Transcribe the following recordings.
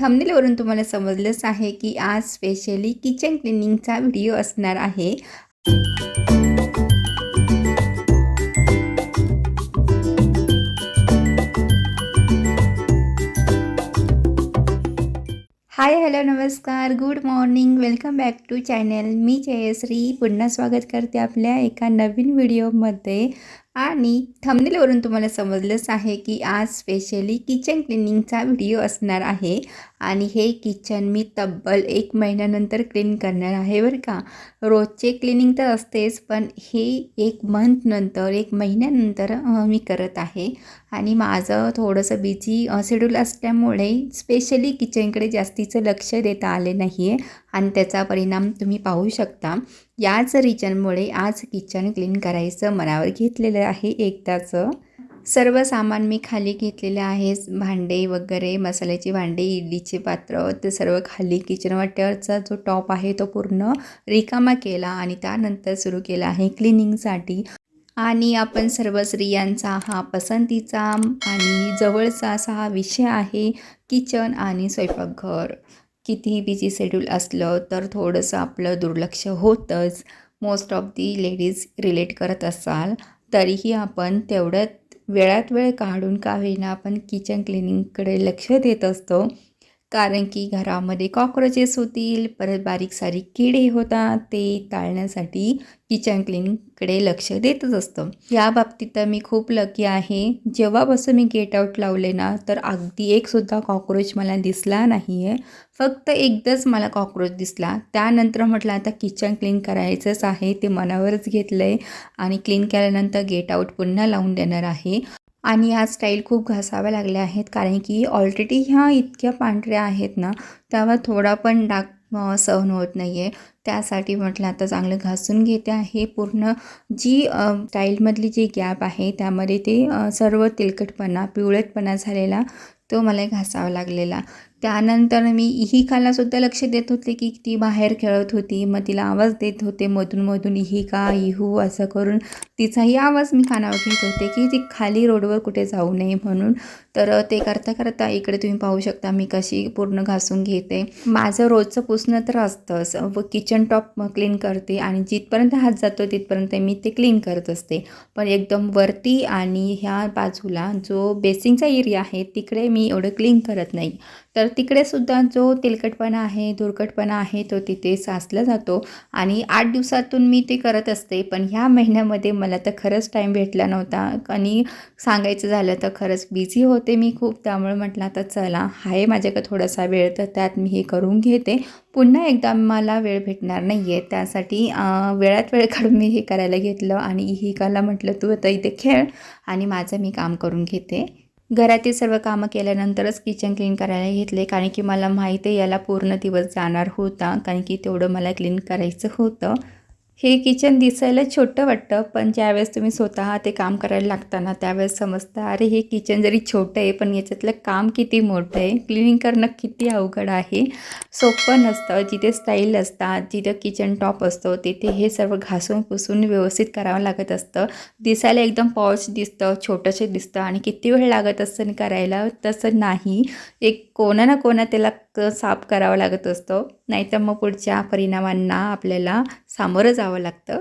थंबनेलवरून तुम्हाला समजलंच आहे की आज स्पेशली किचन क्लिनिंगचा व्हिडिओ असणार आहे. हाय हॅलो नमस्कार good morning welcome back to channel मी जयश्री. पुन्हा स्वागत करते आपल्या एका नवीन व्हिडिओमध्ये आणि थंबनेलवरून तुम्हाला समजलंच आहे की आज स्पेशली किचन क्लिनिंगचा व्हिडिओ असणार आहे. आणि हे किचन मी तब्बल एक महिन्यानंतर क्लीन करणार आहे बरं का. रोजचे क्लिनिंग तर असतेच पण हे एक मंथनंतर एक महिन्यानंतर मी करत आहे. आणि माझं थोडंसं बिझी शेड्यूल असल्यामुळे स्पेशली किचनकडे जास्तीचं लक्ष देता आले नाही आहे आणि त्याचा परिणाम तुम्ही पाहू शकता. याच रिजनमुळे आज किचन क्लीन करायचं मनावर घेतलेलं आहे एकदाचं. सर्व सामान मी खाली घेतलेले आहे. भांडे वगैरे मसाल्याची भांडे इडलीचे पात्र ते सर्व खाली किचन वाट्यावरचा जो टॉप आहे तो पूर्ण रिकामा केला आणि त्यानंतर सुरू केला आहे क्लिनिंगसाठी आणि आपण सर्व स्त्रियांचा हा पसंतीचा आणि जवळचा असा हा विषय आहे किचन आणि स्वयंपाकघर. कितीही बिझी शेड्यूल असलं तर थोडंसं आपलं दुर्लक्ष होतंच. Most of the ladies relate करत असाल तरीही आपण तेवढ्यात वेळात वेळ काढून का होईना आपण किचन क्लिनिंगकडे लक्ष देत असतो. कारण की घरामध्ये कॉक्रोचेस होतील परत बारीक सारीक किडे होतात ते टाळण्यासाठी किचन क्लीनकडे लक्ष देतच असतं. या बाबतीत तर मी खूप लकी आहे. जेव्हापासून मी गेट आऊट लावले ना तर अगदी एकसुद्धा कॉक्रोच मला दिसला नाही आहे फक्त एकदाच मला कॉक्रोच दिसला. त्यानंतर म्हटलं आता किचन क्लीन करायचंच आहे ते मनावरच घेतलं आहे आणि क्लीन केल्यानंतर गेट आऊट पुन्हा लावून देणार आहे. आणि ह्या स्टाईल खूप घासाव्या लागल्या आहेत. कारण की ऑलरेडी ह्या इतक्या पांढऱ्या आहेत ना त्यावर थोडा पण डाग सहन होत नाही आहे त्यासाठी म्हटलं आता चांगलं घासून घेते आहे. पूर्ण जी स्टाईलमधली जी गॅप आहे त्यामध्ये ते सर्व तेलकटपणा पिवळटपणा झालेला तो मला घासावा लागलेला. त्यानंतर मी इहिकालासुद्धा लक्ष देत होते की ती बाहेर खेळत होती मग तिला आवाज देत होते मधून मधून इहिका इहू असं करून तिचाही आवाज मी कानावर घेत होते की ती खाली रोडवर कुठे जाऊ नये म्हणून. तर ते करता करता इकडे तुम्ही पाहू शकता मी कशी पूर्ण घासून घेते. माझं रोजचं पुसणं तर असतंच. व किचन टॉप क्लीन करते आणि जिथपर्यंत हात जातो तिथपर्यंत मी ते क्लीन करत असते. पण एकदम वरती आणि ह्या बाजूला जो बेसिंगचा एरिया आहे तिकडे मी एवढं क्लीन करत नाही. तर तिकडे सुद्धा जो तेलकटपणा आहे दुर्कटपणा आहे तो तिथे साचला जातो आणि आठ दिवसातून मी ते करत असते. पण ह्या महिन्यामध्ये मला तर खरंच टाईम भेटला नव्हता आणि सांगायचं झालं तर खरंच बिझी होते मी खूप त्यामुळे म्हटलं आता चला आहे माझ्याकडे थोडासा वेळ तर त्यात मी हे करून घेते. पुन्हा एकदा मला वेळ भेटणार नाही आहे त्यासाठी वेळात वेळ काढून मी हे करायला घेतलं आणि इहिकाला म्हटलं तू आता इथे खेळ आणि माझं मी काम करून घेते. घरातील सर्व कामं केल्यानंतरच किचन क्लीन करायला घेतले कारण की मला माहीत आहे याला पूर्ण दिवस जाणार होता कारण की तेवढं मला क्लीन करायचं होतं. हे किचन दिसायला छोटं वाटतं पण ज्यावेळेस तुम्ही स्वतः ते काम करायला लागताना त्यावेळेस समजतं अरे हे किचन जरी छोटं आहे पण याच्यातलं काम किती मोठं आहे. क्लिनिंग करणं किती अवघड आहे. सोपं नसतं. जिथे स्टाईल असतात जिथं किचन टॉप असतो तिथे हे सर्व घासून पुसून व्यवस्थित करावं लागत असतं. दिसायला एकदम पॉच दिसतं छोटंसं दिसतं आणि किती वेळ लागत असतं करायला तसं नाही. एक कोणा ना कोणा त्याला क साफ करावं लागत असतो. नाहीतर मग पुढच्या परिणामांना आपल्याला सामोरं जावं लागतं.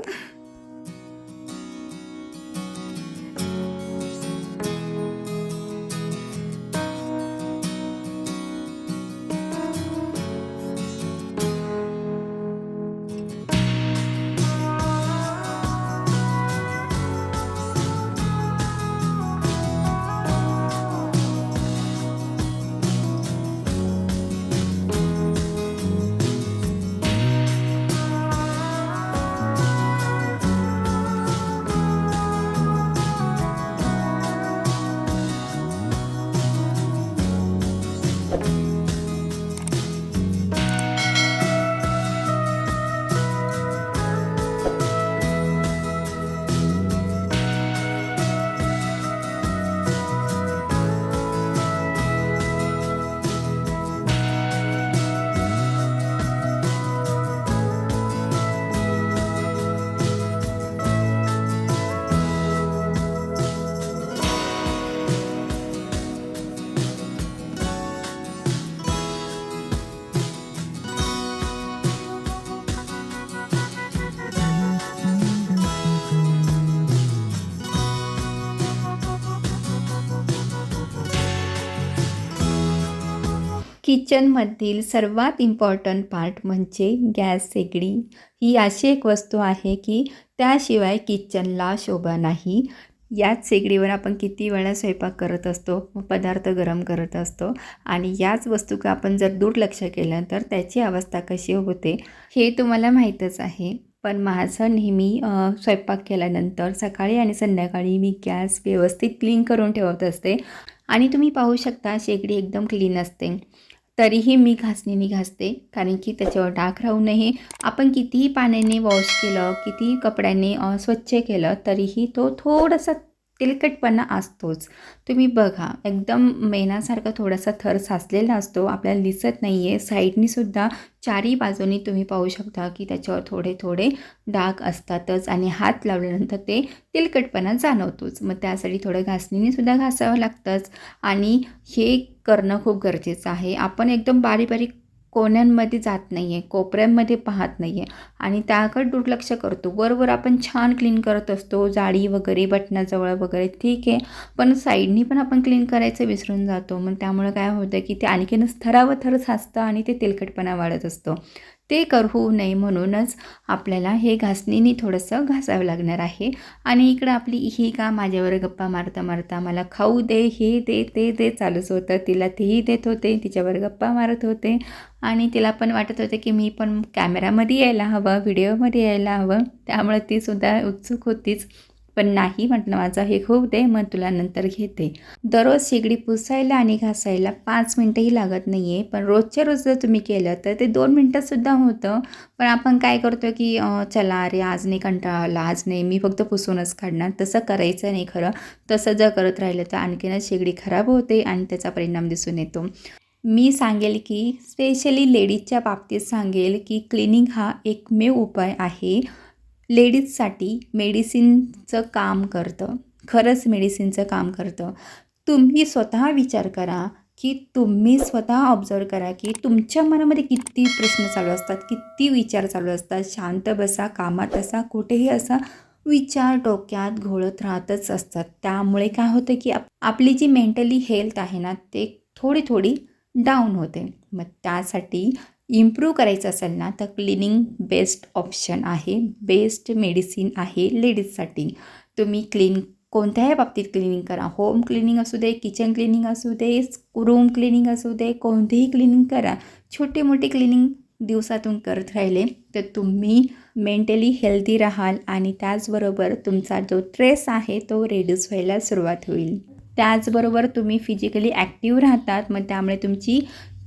किचनमधील सर्वात इम्पॉर्टंट पार्ट म्हणजे गॅस शेगडी. ही अशी एक वस्तू आहे की त्याशिवाय किचनला शोभा नाही. याच शेगडीवर आपण किती वेळा स्वयंपाक करत असतो पदार्थ गरम करत असतो आणि याच वस्तू आपण जर दुर्लक्ष केलं तर त्याची अवस्था कशी होते हे तुम्हाला माहीतच आहे. पण माझं नेहमी स्वयंपाक केल्यानंतर सकाळी आणि संध्याकाळी मी गॅस व्यवस्थित क्लीन करून ठेवत असते. आणि तुम्ही पाहू शकता शेगडी एकदम क्लीन असते. तरीही मी घासणीने घासते कारण की त्याच्यावर डाग राहू नये. आपण कितीही पाण्याने वॉश केलं कितीही कपड्याने स्वच्छ केलं तरीही तो थोडासा तेलकटपणा असतोच. तुम्ही बघा एकदम मेणासारखा थोडासा थर साचलेला असतो आपल्याला दिसत नाही आहे साईडनीसुद्धा चारी बाजूनी तुम्ही पाहू शकता की त्याच्यावर थोडे थोडे डाग असतातच आणि हात लावल्यानंतर ते तेलकटपणा जाणवतोच. मग त्यासाठी थोडं घासणीने सुद्धा घासावं लागतंच आणि हे करणं खूप गरजेचं आहे. आपण एकदम बारीक बारीक कोण्यांमध्ये जात नाही आहे कोपऱ्यांमध्ये पाहत नाही आहे आणि त्याकडे दुर्लक्ष करतो. वरवर आपण छान क्लीन करत असतो. जाळी वगैरे बटणाजवळ वगैरे ठीक आहे. पण साईडनी पण आपण क्लीन करायचं विसरून जातो. मग त्यामुळे काय होतं की ते आणखीनच थरावं थर साचतं आणि ते तेलकटपणा वाढत असतो. ते करू नये म्हणूनच आपल्याला हे घासणीने थोडंसं घासावं लागणार आहे. आणि इकडं आपली ही का माझ्यावर गप्पा मारता मारता मला खाऊ दे हे दे ते दे चालूच होतं. तिला तेही देत होते तिच्यावर गप्पा मारत होते. आणि तिला पण वाटत होते की मी पण कॅमेरामध्ये यायला हवं व्हिडिओमध्ये यायला हवं. त्यामुळे तीसुद्धा उत्सुक होतीच. पण नाही म्हटलं माझं हे होऊ दे मग तुला नंतर घेते. दररोज शेगडी पुसायला आणि घासायला पाच मिनटंही लागत नाही आहे पण रोजच्या रोज जर तुम्ही केलं तर ते दोन मिनटातसुद्धा होतं. पण आपण काय करतो की चला अरे आज नाही कंटाळा आला आज नाही मी फक्त पुसूनच काढणार. तसं करायचं नाही खरं. तसं जर करत राहिलं तर आणखीनच शेगडी खराब होते आणि त्याचा परिणाम दिसून येतो. मी सांगेल की स्पेशली लेडीजच्या बाबतीत सांगेल की क्लिनिंग हा एकमेव उपाय आहे. लेडीजसाठी मेडिसिनचं काम करतं खरंच मेडिसिनचं काम करतं. तुम्ही स्वतः विचार करा की तुम्ही स्वतः ऑब्झर्व करा की तुमच्या मनामध्ये किती प्रश्न चालू असतात किती विचार चालू असतात. शांत बसा कामात असा कुठेही असा विचार डोक्यात घोळत राहतच असतात. त्यामुळे काय होतं की आप आपली जी मेंटली हेल्थ आहे ना ते थोडी थोडी डाऊन होते. मग त्यासाठी इम्प्रूव्ह करायचं असेल ना तर क्लिनिंग बेस्ट ऑप्शन आहे. बेस्ट मेडिसिन आहे लेडीजसाठी. तुम्ही क्लीन कोणत्याही बाबतीत क्लिनिंग करा. होम क्लिनिंग असू दे किचन क्लिनिंग असू दे रूम क्लिनिंग असू दे कोणतेही क्लिनिंग करा. छोटे मोठे क्लिनिंग दिवसातून करत राहिले तर तुम्ही मेंटली हेल्दी राहाल आणि त्याचबरोबर तुमचा जो ट्रेस आहे तो रेड्यूस व्हायला सुरुवात होईल. त्याचबरोबर तुम्ही फिजिकली ॲक्टिव्ह राहतात मग त्यामुळे तुमची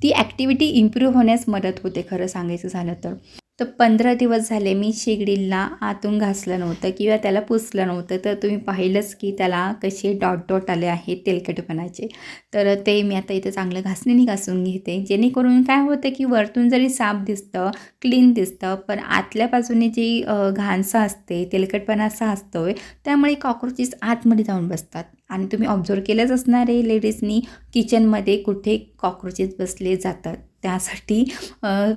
ती ॲक्टिव्हिटी इम्प्रूव्ह होण्यास मदत होते खरं सांगायचं झालं तर. तर पंधरा दिवस झाले मी शेगडीला आतून घासलं नव्हतं किंवा त्याला पुसलं नव्हतं. तर तुम्ही पाहिलंच की त्याला कसे डॉट डॉट आले आहेत तेलकटपणाचे. तर ते मी आता इथं चांगलं घासणीने घासून घेते. जेणेकरून काय होतं की वरतून जरी साफ दिसतं क्लीन दिसतं पण आतल्या बाजूने जी अ, घाणसं असते तेलकटपणा असा असतो त्यामुळे कॉक्रोचेस आतमध्ये जाऊन बसतात. आणि तुम्ही ऑब्झर्व केलंच असणार आहे लेडीजनी किचनमध्ये कुठे कॉक्रोचेस बसले जातात. त्यासाठी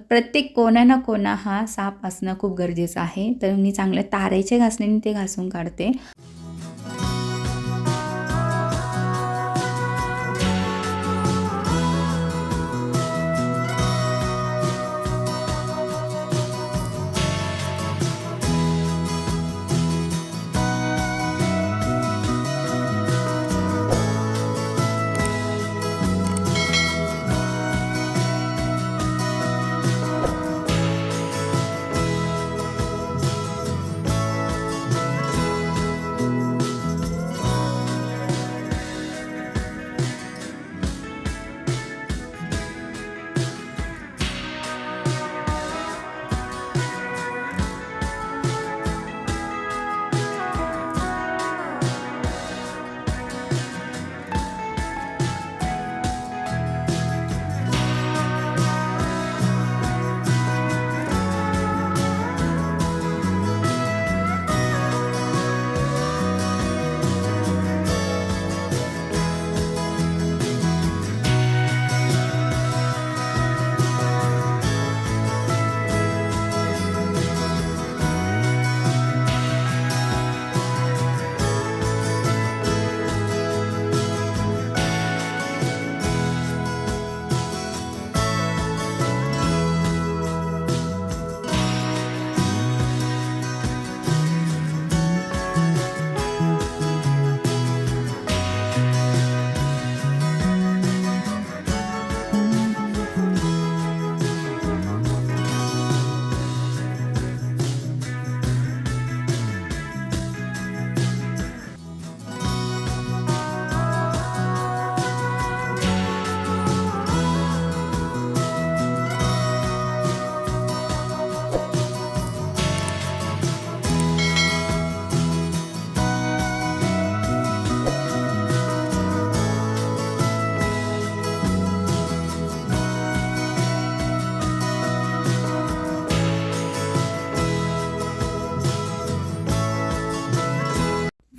प्रत्येक कोणा ना कोणा हा साप असणं खूप गरजेचं आहे. तर मी चांगलं तारेच्या घासणीने ते घासून काढते.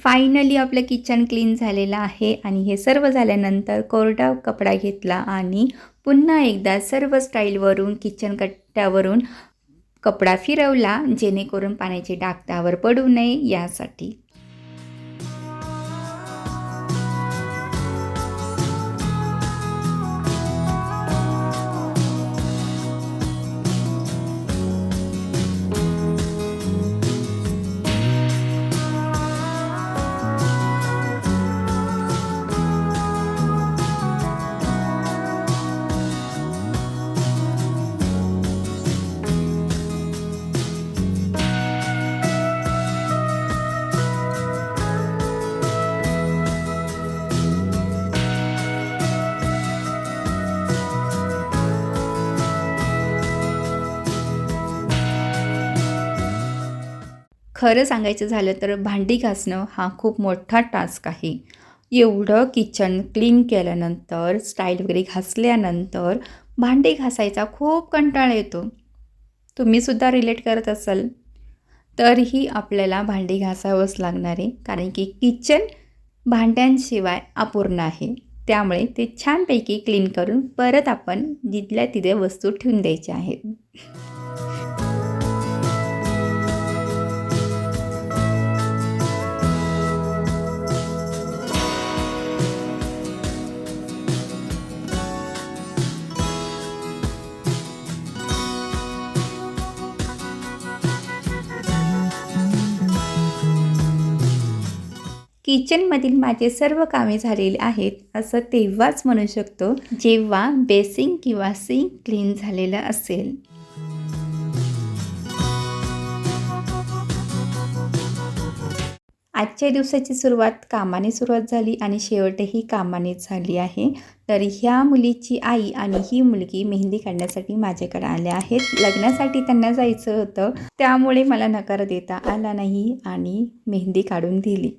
फायनली आपलं किचन क्लीन झालेलं आहे आणि हे सर्व झाल्यानंतर कोरडा कपडा घेतला आणि पुन्हा एकदा सर्व स्टाईलवरून किचन कट्ट्यावरून कपडा फिरवला जेणेकरून पाण्याचे डाग त्यावर पडू नये यासाठी. खरं सांगायचं झालं तर भांडी घासणं हा खूप मोठा टास्क आहे. एवढं किचन क्लीन केल्यानंतर स्टाईल वगैरे घासल्यानंतर भांडी घासायचा खूप कंटाळा येतो. तुम्हीसुद्धा रिलेट करत असाल. तरीही आपल्याला भांडी घासावंच लागणार आहे कारण की किचन भांड्यांशिवाय अपूर्ण आहे. त्यामुळे ते छानपैकी क्लीन करून परत आपण जिथल्या तिथे वस्तू ठेवून द्यायच्या आहेत. किचनमधील माझे सर्व कामे झालेली आहेत असं तेव्हाच म्हणू शकतो जेव्हा बेसिंग किंवा सिंक क्लीन झालेलं असेल. आजच्या दिवसाची सुरुवात कामाने सुरुवात झाली आणि शेवटही कामानेच झाली आहे. तर ह्या मुलीची आई आणि ही मुलगी मेहंदी काढण्यासाठी माझ्याकडे आल्या आहेत. लग्नासाठी त्यांना जायचं होतं. त्यामुळे मला नकार देता आला नाही आणि मेहंदी काढून दिली.